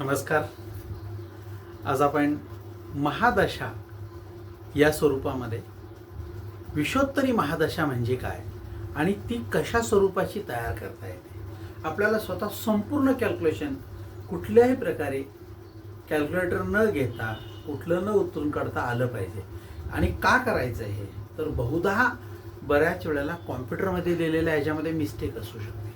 नमस्कार. आज आपण महादशा या स्वरूपामध्ये. विश्वोत्तरी महादशा म्हणजे काय? आणि ती कशा स्वरूपाची तयार करता येते? आपल्याला स्वतः संपूर्ण कॅल्क्युलेशन कुठल्याही प्रकारे कॅल्क्युलेटर न घेता कुठलं न उतरून काढता आलं पाहिजे. आणि का करायचं हे? तर बहुधा बऱ्याच वेळेला कॉम्प्युटरमध्ये दिलेल्या ह्याच्यामध्ये मिस्टेक असू शकते.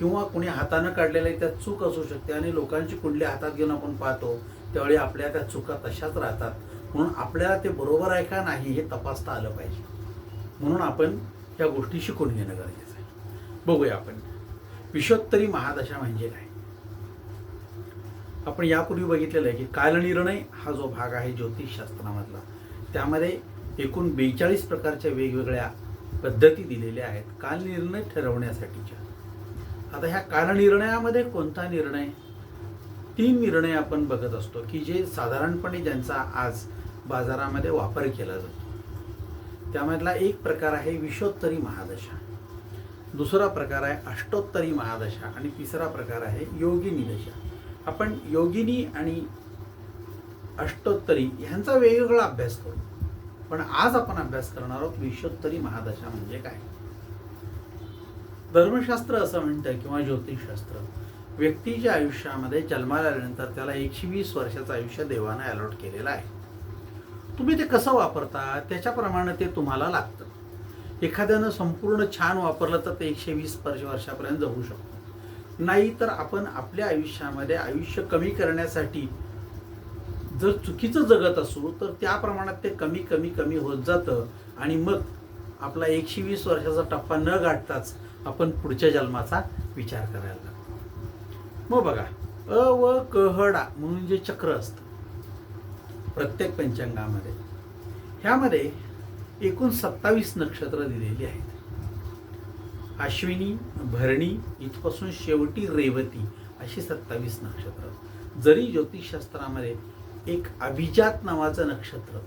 किंवा कुणी हातानं काढलेलं त्यात चूक असू शकते आणि लोकांची कुंडली हातात घेऊन आपण पाहतो त्यावेळी आपल्या त्या चुका तशाच राहतात. म्हणून आपल्याला ते बरोबर आहे का नाही हे तपासता आलं पाहिजे. म्हणून आपण या गोष्टी शिकून घेणं गरजेचं आहे. बघूया आपण. विश्वोत्तरी महादशा म्हणजे काय? आपण यापूर्वी बघितलेलं आहे की कालनिर्णय हा जो भाग आहे ज्योतिषशास्त्रामधला त्यामध्ये एकूण बेचाळीस प्रकारच्या वेगवेगळ्या पद्धती दिलेल्या आहेत. कालनिर्णय ठरवण्यासाठीच्या. आता ह्या कालनिर्णयामध्ये कोणता निर्णय? तीन निर्णय आपण बघत असतो की जे साधारणपणे ज्यांचा आज बाजारामध्ये वापर केला जातो. त्यामधला एक प्रकार आहे विश्वोत्तरी महादशा. दुसरा प्रकार आहे अष्टोत्तरी महादशा आणि तिसरा प्रकार आहे योगिनी दशा. आपण योगिनी आणि अष्टोत्तरी ह्यांचा वेगवेगळा अभ्यास करू. पण आज आपण अभ्यास करणार आहोत विश्वोत्तरी महादशा म्हणजे काय? धर्मशास्त्र असं म्हणतं किंवा ज्योतिषशास्त्र व्यक्तीच्या आयुष्यामध्ये जन्माला आल्यानंतर त्याला एकशे वीस वर्षाचं आयुष्य देवानं अलॉट केलेलं आहे. तुम्ही ते कसं वापरता? त्याच्याप्रमाणे ते तुम्हाला लागतं. एखाद्यानं संपूर्ण छान वापरलं तर ते एकशे वीस वर्ष वर्षापर्यंत जगू शकतो. नाही तर आपण आपल्या आयुष्यामध्ये आयुष्य कमी करण्यासाठी जर चुकीचं जगत असू तर त्या प्रमाणात ते कमी कमी कमी होत जातं आणि मग आपला एकशे वीस वर्षाचा टप्पा न गाठताच आपण पुढच्या जन्माचा विचार करायला लागतो. मग बघा अ व कहडा म्हणून जे चक्र असतं प्रत्येक पंचांगामध्ये ह्यामध्ये एकूण सत्तावीस नक्षत्र दिलेली आहेत. अश्विनी भरणी इथपासून शेवटी रेवती अशी सत्तावीस नक्षत्र. जरी ज्योतिषशास्त्रामध्ये एक अभिजात नावाचं नक्षत्र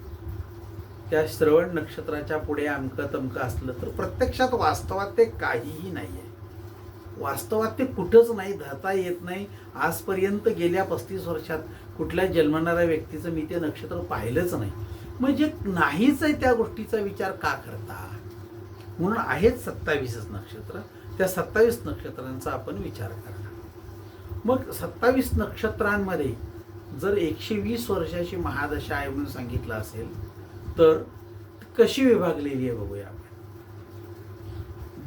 त्या श्रवण नक्षत्राच्या पुढे अमकं तमकं असलं तर प्रत्यक्षात वास्तवात ते काहीही नाही आहे वास्तवात ते कुठंच नाही धरता येत नाही. आजपर्यंत गेल्या पस्तीस वर्षात कुठल्या जन्मणाऱ्या व्यक्तीचं मी ते नक्षत्र पाहिलंच नाही. म्हणजे नाहीच आहे त्या गोष्टीचा विचार का करता? म्हणून आहेत सत्तावीसच नक्षत्र. त्या सत्तावीस नक्षत्रांचा आपण विचार करा मग सत्तावीस नक्षत्रांमध्ये जर एकशे वीस वर्षाची महादशा आहे म्हणून सांगितलं असेल तर कशी विभागलेली आहे बघूया आपण.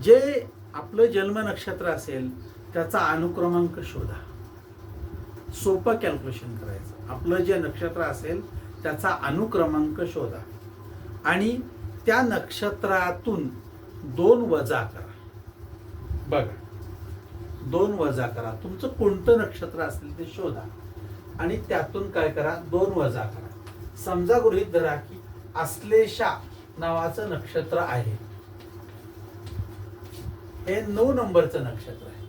जे आपलं जन्म नक्षत्र असेल त्याचा अनुक्रमांक शोधा. सोपं कॅल्क्युलेशन करायचं. आपलं जे नक्षत्र असेल त्याचा अनुक्रमांक शोधा. आणि त्या नक्षत्रातून दोन वजा करा. बघा. दोन वजा करा. तुमचं कोणतं नक्षत्र असेल ते शोधा. आणि त्यातून काय करा? दोन वजा करा. समजा गृहित धरा की आश्लेषा नावाचं नक्षत्र आहे. हे नऊ नंबरचं नक्षत्र आहे.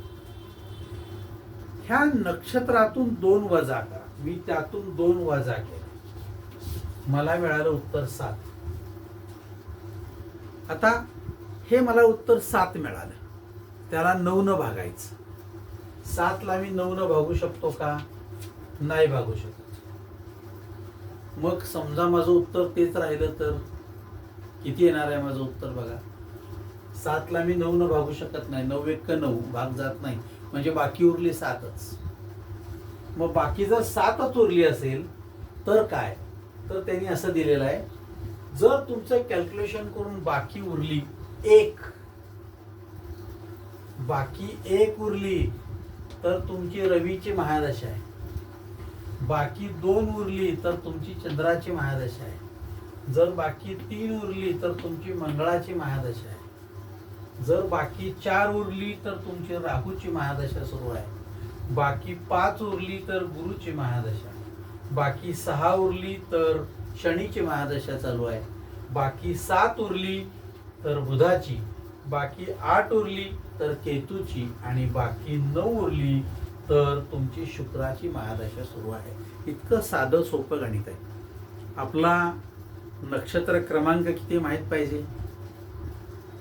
ह्या नक्षत्रातून दोन वजा करा. मी त्यातून दोन वजा केले. मला मिळालं उत्तर सात. आता हे मला उत्तर सात मिळालं. त्याला नऊ न भागायचं. सातला मी नऊ न भागू शकतो का? नाही भागू शकत. मग समजा माझं उत्तर तेच राहिलं तर किती येणार आहे माझं उत्तर बघा? सातला मी नऊ न भागू शकत नाही. नऊ एक नऊ भाग जात नाही. म्हणजे बाकी उरली सातच. मग बाकी जर सातच उरली असेल तर काय? तर त्यांनी असं दिलेलं आहे जर तुमचं कॅल्क्युलेशन करून बाकी उरली एक बाकी एक उरली तर तुमची रवीची महादशा आहे. बाकी दोन उरली तर तुमची चंद्राची महादशा आहे. जर बाकी तीन उरली तर तुमची मंगळाची महादशा आहे. जर बाकी चार उरली तर तुमची राहूची महादशा सुरू आहे. बाकी पाच उरली तर गुरुची महादशा. बाकी सहा उरली तर शनीची महादशा चालू आहे. बाकी सात उरली तर बुधाची. बाकी आठ उरली तर केतूची. आणि बाकी नऊ उरली तर तुमची शुक्राची महादशा सुरू आहे. इतकं साधं सोपं गणित आहे. आपला नक्षत्र क्रमांक किती माहीत पाहिजे?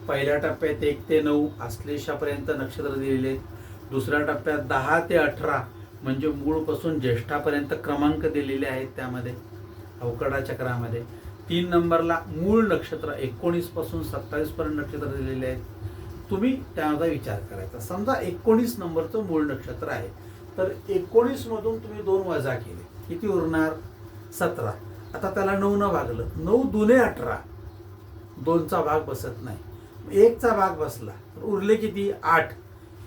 पहिल्या टप्प्यात एक ते नऊ आश्लेषापर्यंत नक्षत्र दिलेले आहेत. दुसऱ्या टप्प्यात दहा ते अठरा म्हणजे मूळपासून ज्येष्ठापर्यंत क्रमांक दिलेले आहेत त्यामध्ये अवकडा चक्रामध्ये. तीन नंबरला मूळ नक्षत्र एकोणीसपासून सत्तावीसपर्यंत नक्षत्र दिलेले आहेत. तुम्ही त्याचा विचार करायचा. समजा एकोणीस नंबरचं मूळ नक्षत्र आहे. तर एकोणीसमधून तुम्ही दोन वजा केले. किती उरणार? सतरा. आता त्याला नऊ न भागलं. नऊ दुने अठरा. दोनचा भाग बसत नाही. एकचा भाग बसला. तर उरले किती? आठ.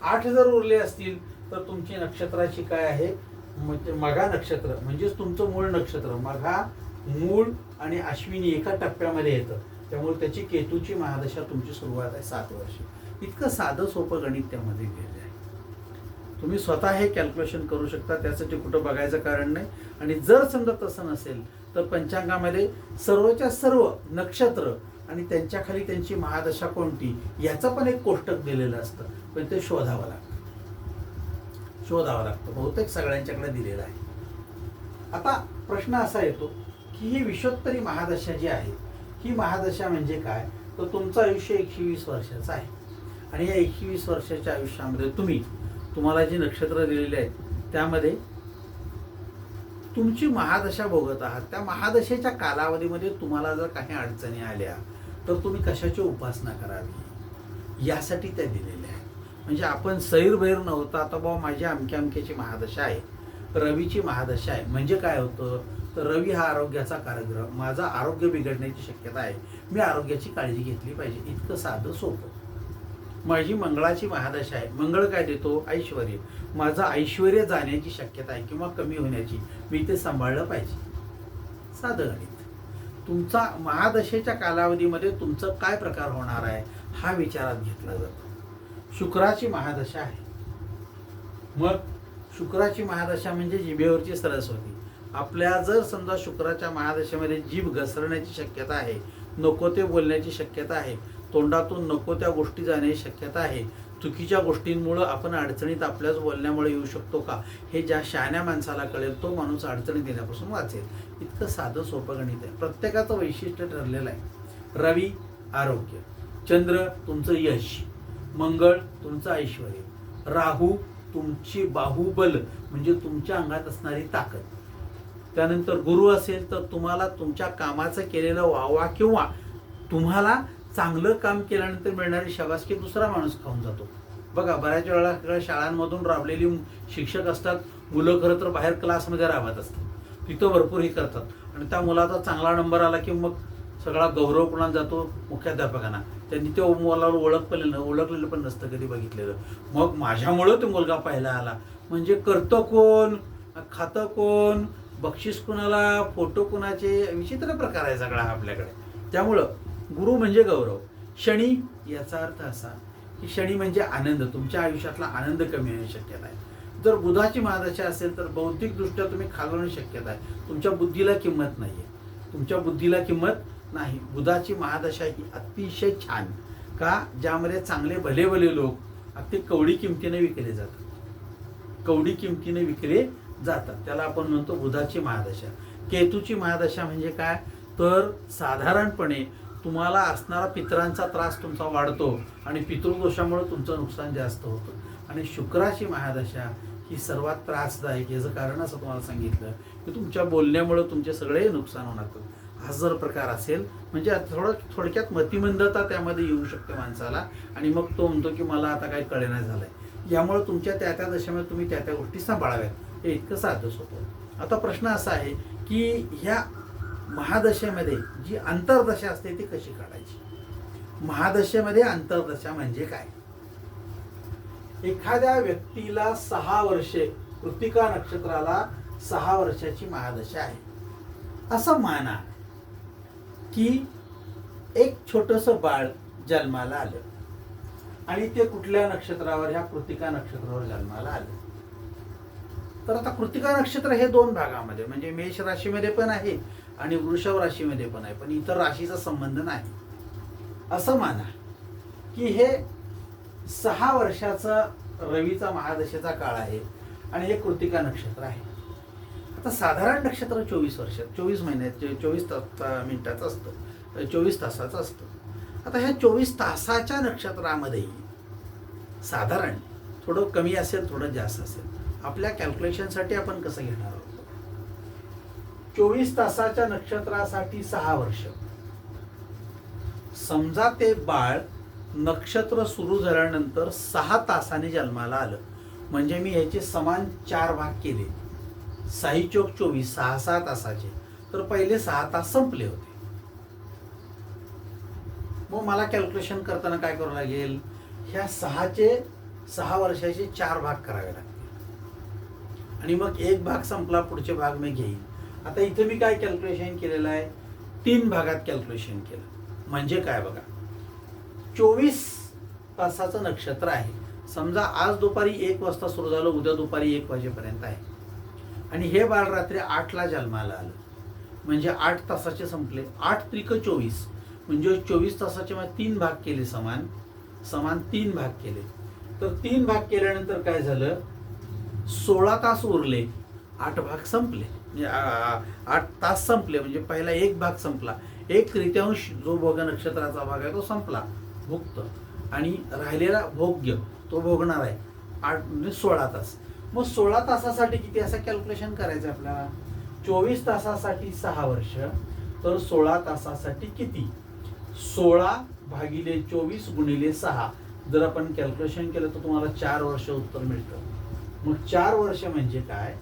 आठ जर उरले असतील तर तुमची नक्षत्राची काय आहे? म्हणजे मघा नक्षत्र. म्हणजेच तुमचं मूळ नक्षत्र. मघा मूळ आणि अश्विनी एका टप्प्यामध्ये येतं. त्यामुळे त्याची केतूची महादशा तुमची सुरुवात आहे सात वर्ष. इतकं साधं सोपं गणित त्यामध्ये दिलेलं आहे तुम्ही स्वतः हे कॅल्क्युलेशन करू शकता त्यासाठी कुठं बघायचं कारण नाही. आणि जर समजा तसं नसेल तर पंचांगामध्ये सर्वच्या सर्व नक्षत्र आणि त्यांच्याखाली त्यांची महादशा कोणती याचं पण एक कोष्टक दिलेलं असतं. पण ते शोधावं लागतं. शोधावं लागतं. बहुतेक सगळ्यांच्याकडे दिलेलं आहे. आता प्रश्न असा येतो की ही विश्वोत्तरी महादशा जी आहे ही महादशा म्हणजे काय? तर तुमचं आयुष्य एकशे वीस वर्षाचं आहे. आणि या एकशे वीस वर्षाच्या आयुष्यामध्ये तुम्ही तुम्हाला जी नक्षत्र दिलेली आहेत त्यामध्ये तुमची महादशा भोगत आहात. त्या महादशेच्या कालावधीमध्ये तुम्हाला जर काही अडचणी आल्या तर तुम्ही कशाची उपासना करावी? यासाठी त्या दिलेल्या आहेत. म्हणजे आपण सैरभैर नव्हता आता बाबा माझी अमक्या अमक्याची महादशा आहे. रवीची महादशा आहे. म्हणजे काय होतं? तर रवी हा आरोग्याचा कारग्रह माझं आरोग्य बिघडण्याची शक्यता आहे. मी आरोग्याची काळजी घेतली पाहिजे. इतकं साधं सोपं. माझी मंगळाची महादशा आहे. मंगळ काय देतो? ऐश्वर माझं ऐश्वर जाण्याची शक्यता आहे किंवा कमी होण्याची. मी ते सांभाळलं पाहिजे. साधं गणित. तुमचा महादशेच्या कालावधीमध्ये तुमचं काय प्रकार होणार आहे? हा विचारात घेतला जातो. शुक्राची महादशा आहे. मग शुक्राची महादशा म्हणजे जिभेवरची सरस्वती आपल्या जर समजा शुक्राच्या महादशेमध्ये जीभ घसरण्याची शक्यता आहे नको ते बोलण्याची शक्यता आहे तोंडातून नको त्या गोष्टी जाण्याची शक्यता आहे. चुकीच्या गोष्टींमुळं आपण अडचणीत आपल्याच बोलण्यामुळे येऊ शकतो का? हे ज्या शहाण्या माणसाला कळेल तो माणूस अडचणीत येण्यापासून वाचेल. इतकं साधं सोपं गणित आहे. प्रत्येकाचं वैशिष्ट्य ठरलेलं आहे. रवी आरोग्य. चंद्र तुमचं यश. मंगळ तुमचं ऐश्वर. राहू तुमची बाहुबल म्हणजे तुमच्या अंगात असणारी ताकद. त्यानंतर गुरु असेल तर तुम्हाला तुमच्या कामाचं केलेलं वावा किंवा तुम्हाला चांगलं काम केल्यानंतर मिळणारी शाबासकी दुसरा माणूस खाऊन जातो. बघा बऱ्याच वेळा सगळ्या शाळांमधून राबलेली शिक्षक असतात मुलं खरं तर बाहेर क्लासमध्ये राबत असतात. तिथं भरपूर हे करतात. आणि त्या मुलाचा चांगला नंबर आला की मग सगळा गौरव कुणाला जातो? मुख्याध्यापकांना. त्यांनी ते मुलाला ओळखलेलं ओळखलेलं पण नसतं कधी बघितलेलं. मग माझ्यामुळं तो मुलगा पाहायला आला. म्हणजे करतं कोण? खातं कोण? बक्षीस कुणाला? फोटो कुणाचे? विचित्र प्रकार आहे सगळा आपल्याकडे. त्यामुळं गुरु म्हणजे गौरव. शनी याचा अर्थ असा की शनी म्हणजे आनंद. तुमच्या आयुष्यातला आनंद कमी होण्याची शक्यता आहे. जर बुधाची महादशा असेल तर बौद्धिकदृष्ट्या तुम्ही खालवण्याची शक्यता आहे. तुमच्या बुद्धीला किंमत नाही आहे तुमच्या बुद्धीला किंमत नाही. बुधाची महादशा ही अतिशय छान. का? ज्यामध्ये चांगले भले भले लोक अगदी कवडी किमतीने विकले जातात. कवडी किमतीने विकले जातात. त्याला आपण म्हणतो बुधाची महादशा. केतूची महादशा म्हणजे काय? तर साधारणपणे तुम्हाला असणारा पितरांचा त्रास तुमचा वाढतो आणि पितृदोषामुळे तुमचं नुकसान जास्त होतं. आणि शुक्राची महादशा ही सर्वात त्रासदायक याचं कारण असं तुम्हाला सांगितलं की तुमच्या बोलण्यामुळं तुमचे सगळे नुकसान होणार हा जर प्रकार असेल म्हणजे थोडं थोडक्यात मतिमंदता त्यामध्ये येऊ शकते माणसाला. आणि मग तो म्हणतो की मला आता काही कळेना झालंय. यामुळे तुमच्या त्या त्या दशेमध्ये तुम्ही त्या त्या गोष्टी सांभाळाव्यात. हे इतकं साधस होतं आता प्रश्न असा आहे की ह्या महादशेमध्ये जी अंतर्दशा असते ती कशी काढायची? महादशेमध्ये अंतर्दशा म्हणजे काय? एखाद्या व्यक्तीला सहा वर्षे कृतिका नक्षत्राला सहा वर्षाची महादशा आहे. असं माना की एक छोटस बाळ जन्माला आलं आणि ते कुठल्या नक्षत्रावर ह्या कृतिका नक्षत्रावर जन्माला आलं. तर आता कृतिका नक्षत्र हे दोन भागामध्ये म्हणजे मेष राशीमध्ये पण आहे आणि वृषभ राशीमध्ये पण आहे पण इतर राशीचा संबंध नाही. असं माना की हे सहा वर्षाचा रवीचा महादशेचा काळ आहे आणि हे कृतिका नक्षत्र आहे. आता साधारण नक्षत्र चोवीस वर्षात चोवीस महिन्यात चोवीस तास मिनिटाचं असतं चोवीस तासाचं असतं. आता ह्या चोवीस तासाच्या नक्षत्रामध्येही साधारण थोडं कमी असेल थोडं जास्त असेल. आपल्या कॅल्क्युलेशनसाठी आपण कसं घेणार आहोत? चोवीस तासाच्या नक्षत्रासाठी सहा वर्ष. समजा ते बाळ नक्षत्र सुरू झाल्यानंतर सहा तासाने जन्माला आलं. म्हणजे मी याचे समान चार भाग केले. साई चोक चोवीस सहा सहा तासाचे. तर पहिले सहा तास संपले होते. मग मला कॅल्क्युलेशन करताना काय करावं लागेल? ह्या सहाचे सहा वर्षाचे चार भाग करावे लागतील. आणि मग एक भाग संपला पुढचे भाग मी घेईन. आता इथं मी काय कॅल्क्युलेशन केलेलं आहे? तीन भागात कॅल्क्युलेशन केलं. म्हणजे काय बघा? चोवीस तासाचं नक्षत्र आहे. समजा आज दुपारी एक वाजता सुरू झालं उद्या दुपारी एक वाजेपर्यंत आहे. आणि हे बाळ रात्री आठला जन्माला आलं. म्हणजे आठ तासाचे संपले. आठ त्रिक चोवीस. म्हणजे चोवीस तासाचे मग तीन भाग केले समान. समान तीन भाग केले. तर तीन भाग केल्यानंतर काय झालं? सोळा तास उरले. आठ भाग संपले. म्हणजे आठ तास संपले म्हणजे पहिला एक भाग संपला. एक तृतीयांश जो भोग नक्षत्राचा भाग आहे तो संपला भुक्त. आणि राहिलेला भोग्य तो भोगणार आहे. आठ म्हणजे सोळा तास. मग सोळा तासासाठी किती असं कॅल्क्युलेशन करायचं आपल्याला? चोवीस तासासाठी सहा वर्ष तर सोळा तासासाठी किती? सोळा भागिले चोवीस गुणिले सहा. जर आपण कॅल्क्युलेशन केलं तर तुम्हाला चार वर्ष उत्तर मिळतं. मग चार वर्ष म्हणजे काय?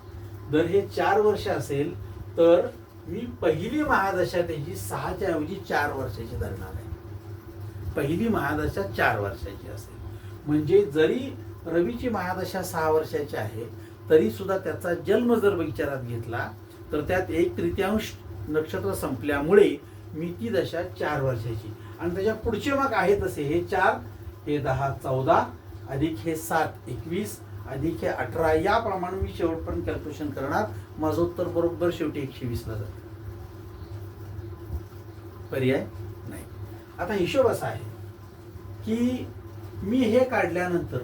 जर हे चार वर्ष असेल तर मी पहिली महादशा त्याची सहाच्या ऐवजी चार वर्षाची धरणार आहे. पहिली महादशा चार वर्षाची असेल. म्हणजे जरी रवीची महादशा सहा वर्षाची आहे तरी सुद्धा त्याचा जन्म जर विचारात घेतला तर त्यात एक तृतीयांश नक्षत्र संपल्यामुळे मी ती दशा चार वर्षाची. आणि त्याच्या पुढचे मग आहेत असे हे चार हे दहा चौदा अधिक हे सात एकवीस अधिक हे अठरा याप्रमाणे मी शेवटपर्यंत कॅल्क्युलेशन करणार. माझं उत्तर बरोबर शेवटी एकशे वीसला जातं. पर्याय नाही. आता हिशोब असा आहे की मी हे काढल्यानंतर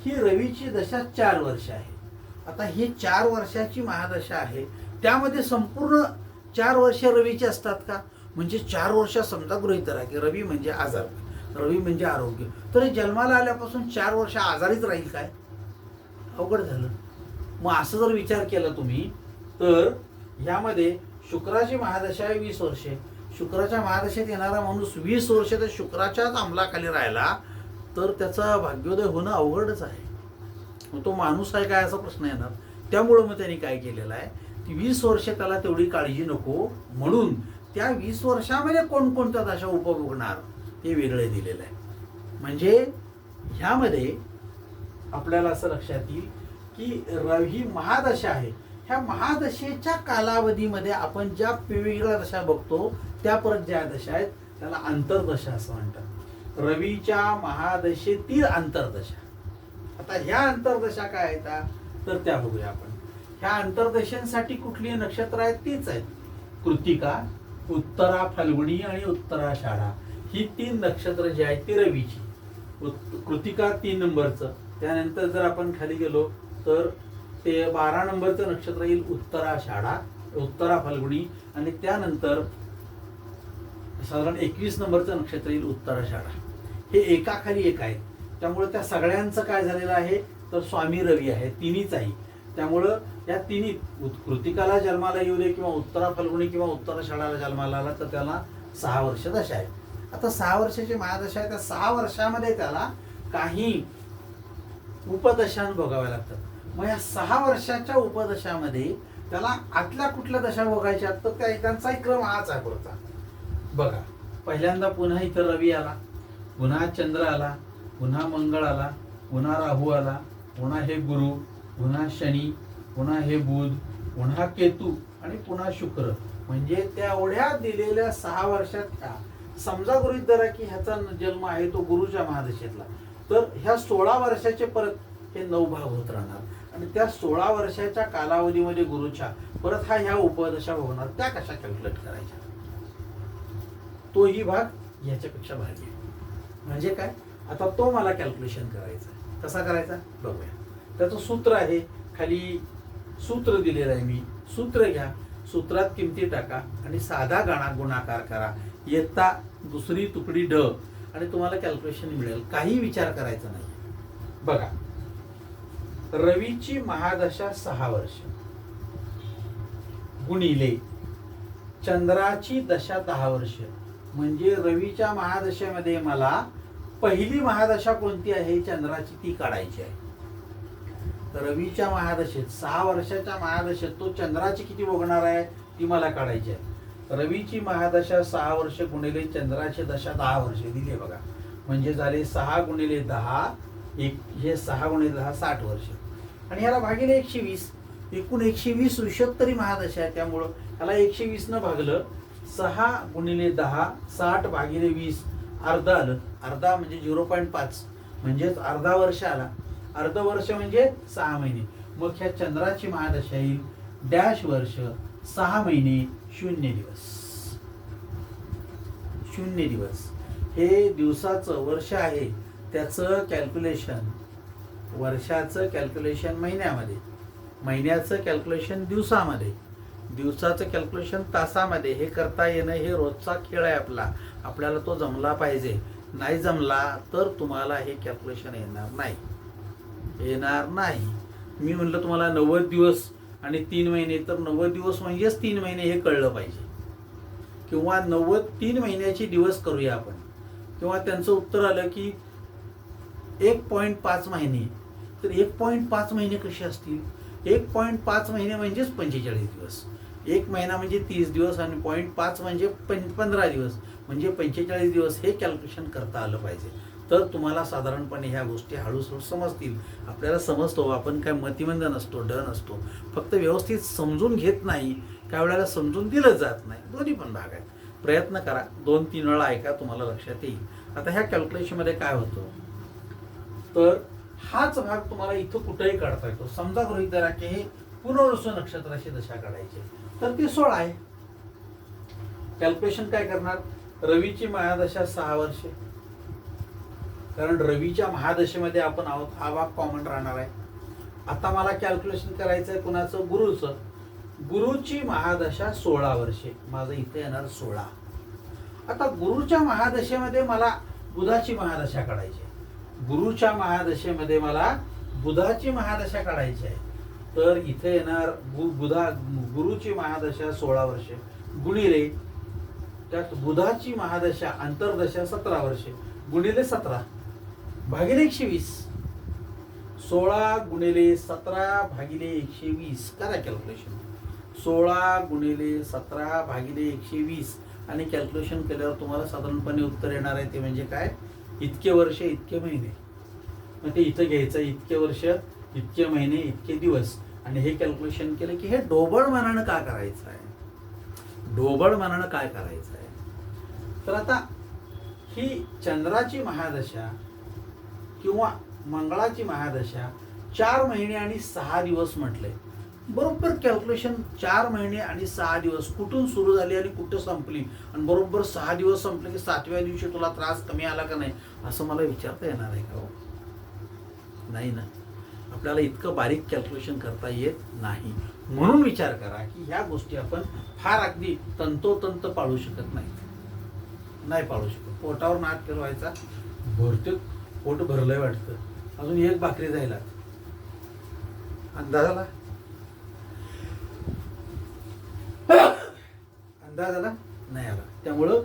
ही रवीची दशा चार वर्ष आहे. आता ही चार वर्षाची महादशा आहे. त्यामध्ये संपूर्ण चार वर्ष रवीची असतात का? म्हणजे चार वर्ष समजा गृहित धरा की रवी म्हणजे आजार. रवी म्हणजे आरोग्य. तर हे जन्माला आल्यापासून चार वर्ष आजारीच राहील काय? अवघड झालं. मग असं जर विचार केला तुम्ही तर ह्यामध्ये शुक्राची महादशा आहे वीस वर्षे. शुक्राच्या महादशेत येणारा माणूस वीस वर्ष तर शुक्राच्याच अंमलाखाली राहिला तर त्याचा भाग्योदय होणं अवघडच आहे. मग तो माणूस आहे काय असा प्रश्न येणार? त्यामुळं मग त्यांनी काय केलेलं आहे? की वीस वर्ष त्याला तेवढी काळजी नको म्हणून त्या वीस वर्षामध्ये कोणकोणत्या दशा उपभोगणार हे वेगळे दिलेलं आहे. म्हणजे ह्यामध्ये आपल्याला असं लक्षात येईल की रवी ही महादशा आहे. ह्या महादशेच्या कालावधीमध्ये आपण ज्या वेगवेगळ्या दशा बघतो त्या परत ज्या दशा आहेत त्याला आंतरदशा असं म्हणतात. रवीच्या महादशेतील आंतरदशा. आता ह्या आंतरदशा काय आहेत? तर त्या बघूया आपण. ह्या आंतरदशांसाठी कुठली नक्षत्र आहेत? तीच आहेत. कृतिका उत्तरा फाल्गुणी आणि उत्तरा शाळा. ही तीन नक्षत्र जी आहेत ती रवीची. कृतिका तीन नंबरचं. त्यानंतर जर आपण खाली गेलो तर ते बारा नंबरचं नक्षत्र येईल उत्तरा शाळा उत्तरा फाल्गुणी आणि त्यानंतर साधारण एकवीस नंबरचं नक्षत्र येईल उत्तरा शाळा हे एकाखाली एक आहे. त्यामुळे त्या सगळ्यांचं काय झालेलं आहे? तर स्वामी रवी आहे तिन्हीच आहे. त्यामुळं या तिन्ही कृतिकाला जन्माला येऊ दे किंवा उत्तरा फाल्गुणी किंवा उत्तरा शाळाला जन्माला आला तर त्याला सहा वर्ष दशा आहे. आता सहा वर्षाची महादशा आहे त्या सहा वर्षामध्ये त्याला काही उपदशा भोगाव्या लागतात. मग या सहा वर्षाच्या उपदशामध्ये त्याला आतल्या कुठल्या दशा भोगायच्या तर त्या त्यांचाही क्रम हाच आहे पुढचा. बघा पहिल्यांदा पुन्हा इथं रवी आला पुन्हा चंद्र आला पुन्हा मंगळ आला पुन्हा राहू आला पुन्हा हे गुरु पुन्हा शनी पुन्हा हे बुध पुन्हा केतू आणि पुन्हा शुक्र. म्हणजे त्या एवढ्या दिलेल्या सहा वर्षात समजा गृहित धरा की ह्याचा जन्म आहे तो गुरुच्या महादशेतला. तर ह्या सोळा वर्षाचे परत हे नऊ भाग होत राहणार. आणि त्या सोळा वर्षाच्या कालावधीमध्ये गुरुच्या परत हा ह्या उपदशा होणार त्या कशा कॅल्क्युलेट करायच्या? तोही भाग याच्यापेक्षा भारी आहे. म्हणजे काय? आता तो मला कॅल्क्युलेशन करायचा आहे. कसा करायचा? बघूया. त्याचं सूत्र आहे खाली सूत्र दिलेलं आहे मी. सूत्र घ्या. सूत्रात किमती टाका आणि साधा गाणा गुणाकार करा. इयत्ता दुसरी तुकडी ड आणि तुम्हाला कॅल्क्युलेशन मिळेल. काही विचार करायचा नाही. बघा. रवीची महादशा सहा वर्ष. गुणिले चंद्राची दशा दहा वर्ष. म्हणजे रवीच्या महादशेमध्ये मला पहिली महादशा कोणती आहे? चंद्राची ती काढायची आहे. तर रवीच्या महादशेत सहा वर्षाच्या महादशेत तो चंद्राची किती बघणार आहे? ती मला काढायची आहे. रवीची महादशा सहा वर्ष गुणिले चंद्राची दशा दहा वर्ष. दिली बघा. म्हणजे झाले सहा गुणिले दहा एक हे सहा गुणिले दहा साठ वर्ष. आणि ह्याला भागिले एकशे वीस. एकूण एकशे वीस ऋषोत्तरी महादशा आहे त्यामुळं ह्याला एकशे वीसनं भागलं सहा गुणिले दहा साठ भागिले वीस अर्धा आलं. अर्धा म्हणजे झिरो पॉईंट पाच. म्हणजेच अर्धा वर्ष आला. अर्ध वर्ष म्हणजे सहा महिने. मग ह्या चंद्राची महादशा येईल डॅश वर्ष सहा महिने शून्य दिवस. शून्य दिवस. हे दिवसाचं वर्ष आहे. त्याचं कॅल्क्युलेशन वर्षाचं कॅल्क्युलेशन महिन्यामध्ये. महिन्याचं कॅल्क्युलेशन दिवसामध्ये. दिवसाचं कॅल्क्युलेशन तासामध्ये. हे करता येणं हे रोजचा खेळ आहे आपला. आपल्याला तो जमला पाहिजे. नाही जमला तर तुम्हाला हे कॅल्क्युलेशन येणार नाही. येणार नाही. मी म्हणलं तुम्हाला नव्वद दिवस आणि तीन महिने तर नव्वद दिवस म्हणजेच तीन महिने हे कळलं पाहिजे. किंवा नव्वद तीन महिन्याचे दिवस करूया आपण. किंवा त्यांचं उत्तर आलं की एक पॉईंट पाच महिने. तर एक पॉईंट पाच महिने कसे असतील? एक पॉईंट पाच महिने म्हणजेच पंचेचाळीस दिवस. एक महिना म्हणजे तीस दिवस आणि पॉईंट पाच म्हणजे पं पंधरा दिवस. म्हणजे पंचेचाळीस दिवस हे कॅल्क्युलेशन करता आलं पाहिजे. तर तुम्हाला साधारणपणे ह्या गोष्टी हळूहळू समजतील. आपल्याला समजतो आपण काय मतिमंद नसतो डर नसतो. फक्त व्यवस्थित समजून घेत नाही काही वेळेला समजून दिलं जात नाही. दोन्ही पण भाग आहेत. प्रयत्न करा. दोन तीन वेळा ऐका तुम्हाला लक्षात येईल. आता ह्या कॅल्क्युलेशनमध्ये काय होतं? तर हाच भाग तुम्हाला इथं कुठेही काढता येतो. समजा गृहित धरा की हे पुनर्वसू नक्षत्राची दशा काढायची तर ती सोळा आहे. कॅल्क्युलेशन काय करणार? रवीची मायादशा सहा वर्षे. कारण रवीच्या महादशेमध्ये आपण आहोत हा भाग कॉमन राहणार आहे. आता मला कॅल्क्युलेशन करायचं आहे कुणाचं? गुरुचं. गुरुची महादशा सोळा वर्षे. माझं इथे येणार सोळा. आता गुरुच्या महादशेमध्ये मला बुधाची महादशा काढायची आहे. गुरुच्या महादशेमध्ये मला बुधाची महादशा काढायची आहे. तर इथे येणार गु बुधा गुरुची महादशा सोळा वर्षे. गुणिले त्यात बुधाची महादशा अंतर्दशा सतरा वर्षे. गुणिले सतरा. भागिले एकशे वीस. सोळा गुणिले सतरा भागिले एकशे वीस. करा कॅल्क्युलेशन सोळा गुणिले सतरा भागिले एकशे वीस. आणि कॅल्क्युलेशन केल्यावर तुम्हाला साधारणपणे उत्तर येणार आहे ते म्हणजे काय? इतके वर्ष इतके महिने. मग ते इथं घ्यायचं. इतके वर्ष इतके महिने इतके दिवस. आणि हे कॅल्क्युलेशन केलं की हे ढोबळ मनानं का करायचं आहे? ढोबळ मनानं काय करायचं आहे? तर आता ही चंद्राची महादशा किंवा मंगळाची महादशा चार महिने आणि सहा दिवस म्हटले. बरोबर कॅल्क्युलेशन चार महिने आणि सहा दिवस. कुठून सुरू झाली आणि कुठं संपली? आणि बरोबर सहा दिवस संपले की सातव्या दिवशी तुला त्रास कमी आला का नाही? असं मला विचारता येणार आहे का हो? नाही ना. आपल्याला इतकं बारीक कॅल्क्युलेशन करता येत नाही. म्हणून विचार करा की ह्या गोष्टी आपण फार अगदी तंतोतंत पाळू शकत नाही नाही पाळू शकत. पोटावर नाद फिरवायचा. भरते पोट भरलंय वाटतं. अजून एक भाकरी जायला. अंदाज आला अंदाज आला नाही आला. त्यामुळं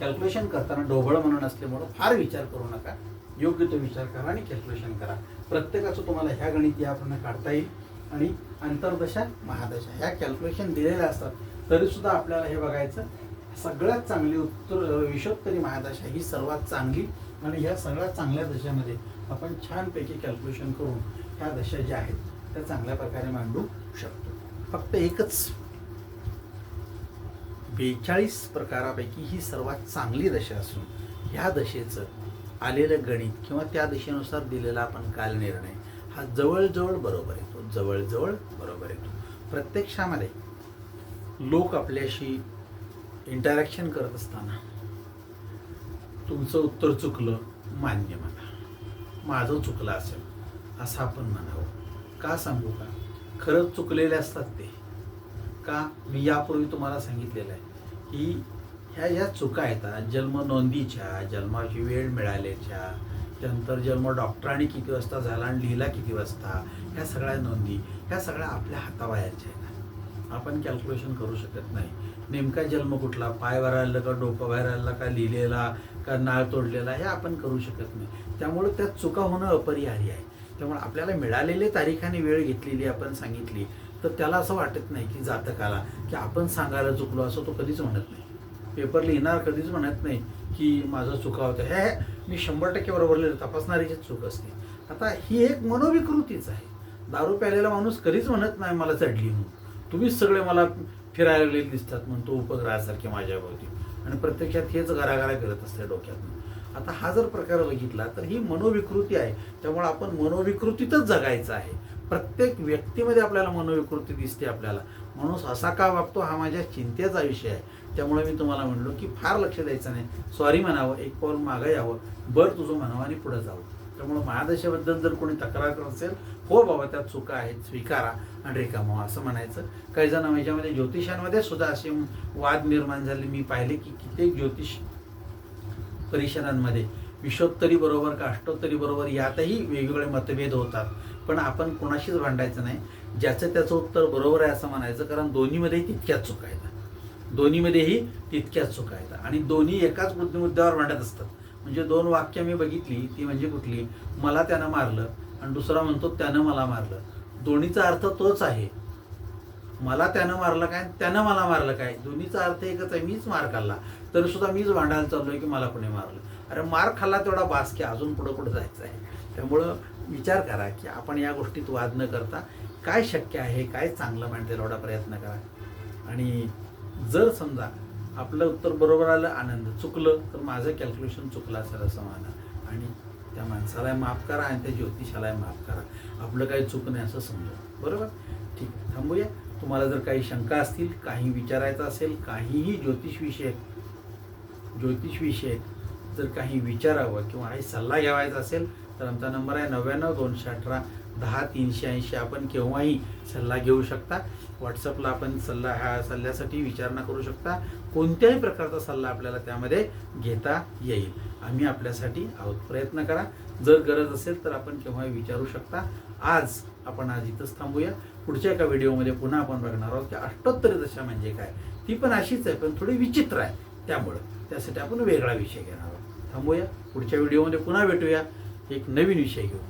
कॅल्क्युलेशन करताना ढोबळ म्हणून असल्यामुळं फार विचार करू नका. योग्य तो विचार करा आणि कॅल्क्युलेशन करा. प्रत्येकाचं तुम्हाला ह्या गणित याप्रमाणे काढता येईल आणि अंतर्दशा महादशा ह्या कॅल्क्युलेशन दिलेल्या असतात. तरी सुद्धा आपल्याला हे बघायचं सगळ्यात चांगली उत्तर विषोत्तरी महादशा ही सर्वात चांगली आणि ह्या सगळ्या चांगल्या दशामध्ये आपण छानपैकी कॅल्क्युलेशन करून ह्या दशा ज्या आहेत त्या चांगल्या प्रकारे मांडू शकतो. फक्त एकच. बेचाळीस प्रकारापैकी ही सर्वात चांगली दशा असून ह्या दशेचं आलेलं गणित किंवा त्या दशेनुसार दिलेला आपण काल निर्णय हा जवळजवळ बरोबर येतो. जवळजवळ बरोबर येतो. प्रत्यक्षामध्ये लोक आपल्याशी इंटरॅक्शन करत असताना तुमचं उत्तर चुकलं मान्य म्हणा. माझं चुकलं असेल असं आपण म्हणावं हो. का सांगू का? खरंच चुकलेले असतात ते. का? मी यापूर्वी तुम्हाला सांगितलेलं आहे की ह्या ह्या चुका येतात जन्म नोंदीच्या जन्माची वेळ मिळाल्याच्या त्यानंतर जन्म डॉक्टरांनी किती वाजता झाला आणि लिहिला किती वाजता ह्या सगळ्या नोंदी ह्या सगळ्या आपल्या हाताबाहेरच्या आहेत आपण कॅल्क्युलेशन करू शकत नाही. नेमका जन्म कुठला? पाय बाहेर आलं का? डोकं बाहेर का? लिहिलेला नाळ तोडलेला हे आपण करू शकत नाही. त्यामुळं त्यात चुका होणं अपरिहार्य आहे. त्यामुळे आपल्याला मिळालेले तारीखाने वेळ घेतलेली आपण सांगितली तर त्याला असं वाटत नाही की जातकाला की आपण सांगायला चुकलो असं तो कधीच म्हणत नाही. पेपर लिहिणार कधीच म्हणत नाही की माझं चुका होतं. हे मी शंभर टक्के बरोबर लिहिलं तपासणारीचीच चूक असते. आता ही एक मनोविकृतीच आहे. दारू प्यालेला माणूस कधीच म्हणत नाही मला चढली म्हणून. तुम्हीच सगळे मला फिरायला लागलेले दिसतात म्हणतो उपग्रहासारखे माझ्याभोवती आणि प्रत्यक्षात हेच घराघरा करत असते डोक्यात आता हा जर प्रकार बघितला तर ही मनोविकृती आहे. त्यामुळे आपण मनोविकृतीतच जगायचं आहे. प्रत्येक व्यक्तीमध्ये आपल्याला मनोविकृती दिसते आपल्याला. माणूस असा का वागतो हा माझ्या चिंतेचा विषय आहे. त्यामुळे मी तुम्हाला म्हणलो की फार लक्ष द्यायचं नाही. सॉरी म्हणावं एक पाऊल मागं यावं. बरं तुझं म्हणावं आणि पुढे जावं. त्यामुळे महादशेबद्दल जर कोणी तक्रार करत असेल हो बाबा त्यात चुका आहेत स्वीकारा आणि रिकामा असं म्हणायचं. काही जण याच्यामध्ये ज्योतिषांमध्ये सुद्धा असे वाद निर्माण झाले. मी पाहिले की कित्येक ज्योतिष परिषदांमध्ये विषोत्तरी बरोबर काष्टोत्तरी बरोबर यातही वेगवेगळे मतभेद होतात. पण आपण कोणाशीच भांडायचं नाही. ज्याचं त्याचं उत्तर बरोबर आहे असं म्हणायचं कारण दोन्हीमध्येही तितक्याच चुका आहेत. दोन्हीमध्येही तितक्याच चुका आहेत. आणि दोन्ही एकाच मुद्दे मुद्द्यावर भांडत असतात. म्हणजे दोन वाक्य मी बघितली ती म्हणजे कुठली? मला त्यानं मारलं आणि दुसरा म्हणतो त्यानं मला मारलं. दोन्हीचा अर्थ तोच आहे. मला त्यानं मारलं काय आणि त्यानं मला मारलं काय? दोन्हीचा अर्थ एकच आहे मीच मार खाल्ला. तरी सुद्धा मीच भांडायला चाललोय की मला कोणी मारलं? अरे मार खाल्ला तेवढा बास की अजून पुढं पुढं जायचं आहे? त्यामुळं विचार करा की आपण या गोष्टीत वाद न करता काय शक्य आहे काय चांगलं म्हणता एवढा प्रयत्न करा. आणि जर समजा आपलं उत्तर बरोबर आलं आनंद चुकलं तर माझं कॅल्क्युलेशन चुकलं असेल असं माना आणि त्या माणसाला माफ करा आणि त्या ज्योतिषाला माफ करा. आपलं काही चूक नाही असं समजा बरोबर? ठीक. थांबूया. तुम्हाला जर काही शंका असतील काही विचारायचं असेल काहीही ज्योतिषविषयक ज्योतिषविषयक जर काही विचारावं किंवा काही सल्ला घ्यावायचा असेल तर आमचा नंबर आहे नव्याण्णव दोनशे अठरा दहा तीनशे ऐंशी. आपण केव्हाही सल्ला घेऊ शकता. व्हॉट्सअपला आपण सल्ला ह्या सल्ल्यासाठी विचारणा करू शकता. कोणत्याही प्रकारचा सल्ला आपल्याला त्यामध्ये घेता येईल. आम्ही आपल्यासाठी आहोत. प्रयत्न करा. जर गरज असेल तर आपण केव्हाही विचारू शकता. आज आपण आज इथंच थांबूया. पुढच्या एका व्हिडिओमध्ये पुन्हा आपण बघणार आहोत की अष्टोत्तरी दशा म्हणजे काय? ती पण अशीच आहे पण थोडी विचित्र आहे. त्यामुळं त्यासाठी आपण वेगळा विषय घेणार आहोत. थांबूया. पुढच्या व्हिडिओमध्ये पुन्हा भेटूया. एक नवीन विषय घेऊन.